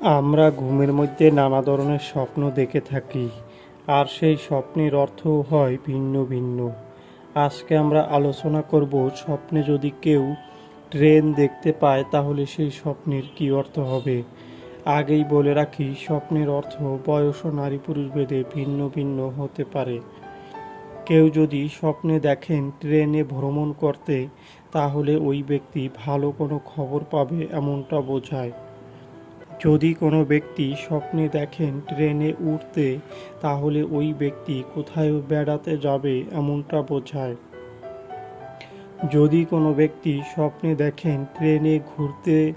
আমরা ঘুমের মধ্যে নানা ধরনের স্বপ্ন দেখে থাকি, আর সেই স্বপ্নের অর্থও হয় ভিন্ন ভিন্ন। আজকে আমরা আলোচনা করব, স্বপ্নে যদি কেউ ট্রেন দেখতে পায়, তাহলে সেই স্বপ্নের কী অর্থ হবে? আগেই বলে রাখি, স্বপ্নের অর্থ বয়স ও নারী পুরুষ ভেদে ভিন্ন ভিন্ন হতে পারে। কেউ যদি স্বপ্নে দেখেন ট্রেনে ভ্রমণ করতে, তাহলে ওই ব্যক্তি ভালো কোনো খবর পাবে এমনটা বোঝায়। যদি কোনো ব্যক্তি স্বপ্নে দেখেন ট্রেনে উঠতে তাহলে ওই ব্যক্তি কোথায় বেড়াতে যাবে এমনটা বোঝায়। যদি কোনো ব্যক্তি স্বপ্নে দেখেন ট্রেনে ঘুরতে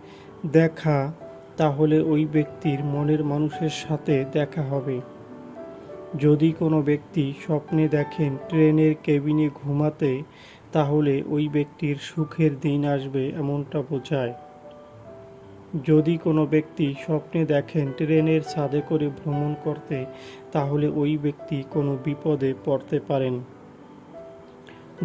দেখা, তাহলে ওই ব্যক্তির মনের মানুষের সাথে দেখা হবে। যদি কোনো ব্যক্তি স্বপ্নে দেখেন ট্রেনের কেবিনে ঘুমাতে, তাহলে ওই ব্যক্তির সুখের দিন আসবে এমনটা বোঝায়। যদি কোনো ব্যক্তি স্বপ্নে দেখেন ট্রেনের ছাদে করে ভ্রমণ করতে, তাহলে ওই ব্যক্তি কোনো বিপদে পড়তে পারেন।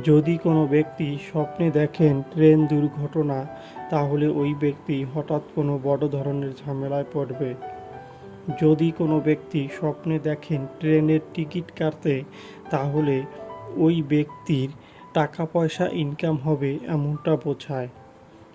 যদি কোনো ব্যক্তি স্বপ্নে দেখেন ট্রেন দুর্ঘটনা, তাহলে ওই ব্যক্তি হঠাৎ কোনো বড় ধরনের ঝামেলায় পড়বে। যদি কোনো ব্যক্তি স্বপ্নে দেখেন ট্রেনের টিকিট কাটতে, তাহলে ওই ব্যক্তির টাকা পয়সা ইনকাম হবে এমনটা বোঝায়।